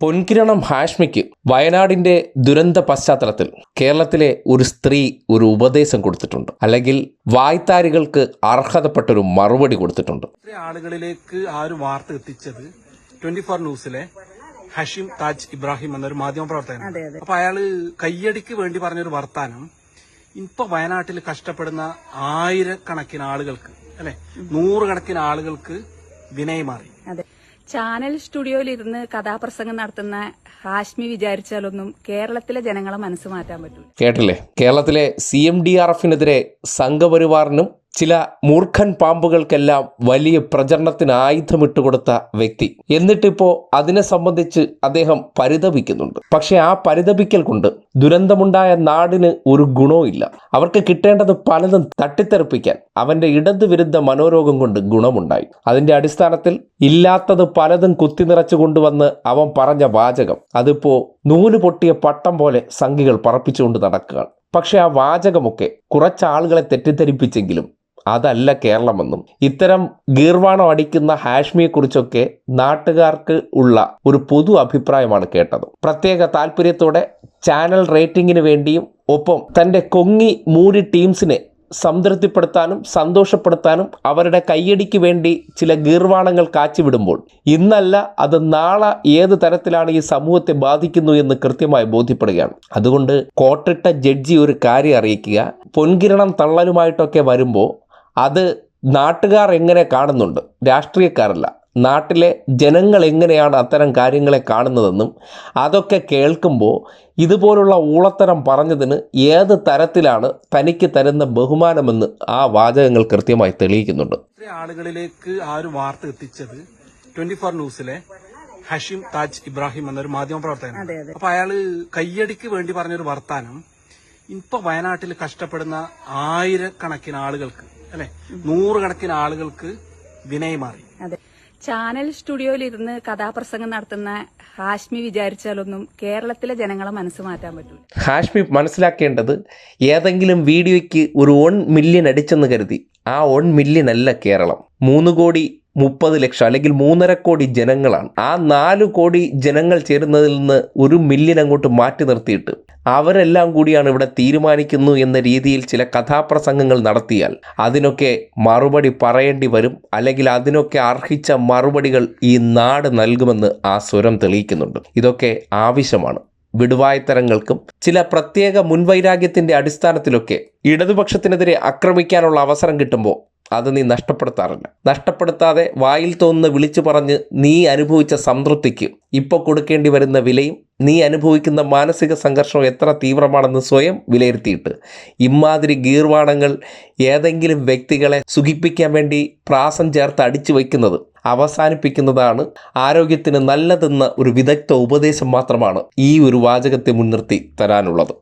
പൊൻകിരണം ഹാഷ്മിക്ക് വയനാടിന്റെ ദുരന്ത പശ്ചാത്തലത്തിൽ കേരളത്തിലെ ഒരു സ്ത്രീ ഒരു ഉപദേശം കൊടുത്തിട്ടുണ്ട്. അല്ലെങ്കിൽ വായ്ത്താരികൾക്ക് അർഹതപ്പെട്ടൊരു മറുപടി കൊടുത്തിട്ടുണ്ട്. ആളുകളിലേക്ക് ആ ഒരു വാർത്ത എത്തിച്ചത് ട്വന്റി ഫോർ ന്യൂസിലെ ഹഷിം താജ് ഇബ്രാഹിം എന്നൊരു മാധ്യമ പ്രവർത്തകൻ അപ്പൊ അയാൾ കയ്യടിക്ക് വേണ്ടി പറഞ്ഞൊരു വർത്താനം ഇപ്പൊ വയനാട്ടിൽ കഷ്ടപ്പെടുന്ന ആയിരക്കണക്കിന് ആളുകൾക്ക് അല്ലെ? നൂറുകണക്കിന് ആളുകൾക്ക് വിനയമാറി ചാനൽ സ്റ്റുഡിയോയിൽ ഇരുന്ന് കഥാപ്രസംഗം നടത്തുന്ന ഹാഷ്മി വിചാരിച്ചാലൊന്നും കേരളത്തിലെ ജനങ്ങളെ മനസ്സ് മാറ്റാൻ പറ്റില്ല കേട്ടില്ലേ? കേരളത്തിലെ സി എം ഡി ആർ എഫിനെതിരെ സംഘപരിവാറിനും ചില മൂർഖൻ പാമ്പുകൾക്കെല്ലാം വലിയ പ്രചരണത്തിന് ആയുധമിട്ട് കൊടുത്ത വ്യക്തി. എന്നിട്ടിപ്പോ അതിനെ സംബന്ധിച്ച് അദ്ദേഹം പരിതപിക്കുന്നുണ്ട്. പക്ഷെ ആ പരിതപിക്കൽ കൊണ്ട് ദുരന്തമുണ്ടായ നാടിന് ഒരു ഗുണവും അവർക്ക് കിട്ടേണ്ടത് പലതും തട്ടിത്തെറിപ്പിക്കാൻ അവന്റെ ഇടതുവിരുദ്ധ മനോരോഗം കൊണ്ട് ഗുണമുണ്ടായി. അതിന്റെ അടിസ്ഥാനത്തിൽ ഇല്ലാത്തത് പലതും കുത്തി നിറച്ചു കൊണ്ടുവന്ന് അവൻ പറഞ്ഞ വാചകം. അതിപ്പോ നൂൽ പൊട്ടിയ പട്ടം പോലെ സംഖികൾ പറപ്പിച്ചുകൊണ്ട് നടക്കുകയാണ്. പക്ഷെ ആ വാചകമൊക്കെ കുറച്ചാളുകളെ തെറ്റിദ്ധരിപ്പിച്ചെങ്കിലും അതല്ല കേരളമെന്നും. ഇത്തരം ഗീർവാണം അടിക്കുന്ന ഹാഷ്മിയെക്കുറിച്ചൊക്കെ നാട്ടുകാർക്ക് ഉള്ള ഒരു പൊതു അഭിപ്രായമാണ് കേട്ടത്. പ്രത്യേക താല്പര്യത്തോടെ ചാനൽ റേറ്റിംഗിന് വേണ്ടിയും ഒപ്പം തന്റെ കൊങ്ങി മൂരി ടീംസിനെ സംതൃപ്തിപ്പെടുത്താനും സന്തോഷപ്പെടുത്താനും അവരുടെ കയ്യടിക്ക് വേണ്ടി ചില ഗീർവാണങ്ങൾ കാച്ചിവിടുമ്പോൾ ഇന്നല്ല അത് നാളെ ഏത് തരത്തിലാണ് ഈ സമൂഹത്തെ ബാധിക്കുന്നു എന്ന് കൃത്യമായി ബോധ്യപ്പെടുകയാണ്. അതുകൊണ്ട് കോട്ടിട്ട ജഡ്ജി ഒരു കാര്യം അറിയിക്കുക. പൊൻകിരണം തള്ളലുമായിട്ടൊക്കെ വരുമ്പോൾ അത് നാട്ടുകാർ എങ്ങനെ കാണുന്നുണ്ട്? രാഷ്ട്രീയക്കാരല്ല. നാട്ടിലെ ജനങ്ങൾ എങ്ങനെയാണ് അത്തരം കാര്യങ്ങളെ കാണുന്നതെന്നും അതൊക്കെ കേൾക്കുമ്പോൾ ഇതുപോലുള്ള ഊളത്തരം പറഞ്ഞതിന് ഏത് തരത്തിലാണ് തനിക്ക് തരുന്ന ബഹുമാനമെന്ന് ആ വാചകങ്ങൾ കൃത്യമായി തെളിയിക്കുന്നുണ്ട്. ആളുകളിലേക്ക് ആ ഒരു വാർത്ത എത്തിച്ചത് ട്വന്റി ഫോർ ന്യൂസിലെ ഹഷിം താജ് ഇബ്രാഹിം എന്നൊരു മാധ്യമ പ്രവർത്തകൻ അപ്പൊ അയാൾ കയ്യടിക്ക് വേണ്ടി പറഞ്ഞൊരു വർത്താനം ഇപ്പൊ വയനാട്ടിൽ കഷ്ടപ്പെടുന്ന ആയിരക്കണക്കിന് ആളുകൾക്ക് അല്ലെ? നൂറുകണക്കിന് ആളുകൾക്ക് വിനയമാറി അതെ. ചാനൽ സ്റ്റുഡിയോയിൽ ഇരുന്ന് കഥാപ്രസംഗം നടത്തുന്ന ഹാഷ്മി വിചാരിച്ചാലൊന്നും കേരളത്തിലെ ജനങ്ങളെ മനസ്സ് മാറ്റാൻ പറ്റില്ല ഹാഷ്മി മനസ്സിലാക്കേണ്ടത് ഏതെങ്കിലും വീഡിയോയ്ക്ക് ഒരു വൺ മില്യൺ അടിച്ചെന്ന് കരുതി. ആ വൺ മില്യൺ അല്ല കേരളം. മൂന്ന് കോടി മുപ്പത് ലക്ഷം അല്ലെങ്കിൽ മൂന്നര കോടി ജനങ്ങളാണ്. ആ നാല് കോടി ജനങ്ങൾ ചേരുന്നതിൽ നിന്ന് ഒരു മില്യൻ അങ്ങോട്ട് മാറ്റി നിർത്തിയിട്ട് അവരെല്ലാം കൂടിയാണ് ഇവിടെ തീരുമാനിക്കുന്നു എന്ന രീതിയിൽ ചില കഥാപ്രസംഗങ്ങൾ നടത്തിയാൽ അതിനൊക്കെ മറുപടി പറയേണ്ടി വരും. അല്ലെങ്കിൽ അതിനൊക്കെ അർഹിച്ച മറുപടികൾ ഈ നാട് നൽകുമെന്ന് ആ സ്വരം തെളിയിക്കുന്നുണ്ട്. ഇതൊക്കെ ആവശ്യമാണ്. വിടുവായ്ത്തരങ്ങൾക്കും ചില പ്രത്യേക മുൻവൈരാഗ്യത്തിന്റെ അടിസ്ഥാനത്തിലൊക്കെ ഇടതുപക്ഷത്തിനെതിരെ ആക്രമിക്കാനുള്ള അവസരം കിട്ടുമ്പോൾ അത് നീ നഷ്ടപ്പെടുത്താറില്ല. നഷ്ടപ്പെടുത്താതെ വായിൽ തോന്നുന്ന വിളിച്ചു പറഞ്ഞ് നീ അനുഭവിച്ച സംതൃപ്തിക്ക് ഇപ്പോൾ കൊടുക്കേണ്ടി വരുന്ന വിലയും നീ അനുഭവിക്കുന്ന മാനസിക സംഘർഷം എത്ര തീവ്രമാണെന്ന് സ്വയം വിലയിരുത്തിയിട്ട്. ഇമാതിരി ഗീർവാണങ്ങൾ ഏതെങ്കിലും വ്യക്തികളെ സുഖിപ്പിക്കാൻ വേണ്ടി പ്രാസം ചേർത്ത് അടിച്ചു വയ്ക്കുന്നത് അവസാനിപ്പിക്കുന്നതാണ് ആരോഗ്യത്തിന് നല്ലതെന്ന ഒരു വിദഗ്ധ ഉപദേശം മാത്രമാണ് ഈ ഒരു വാചകത്തെ മുൻനിർത്തി തരാനുള്ളത്.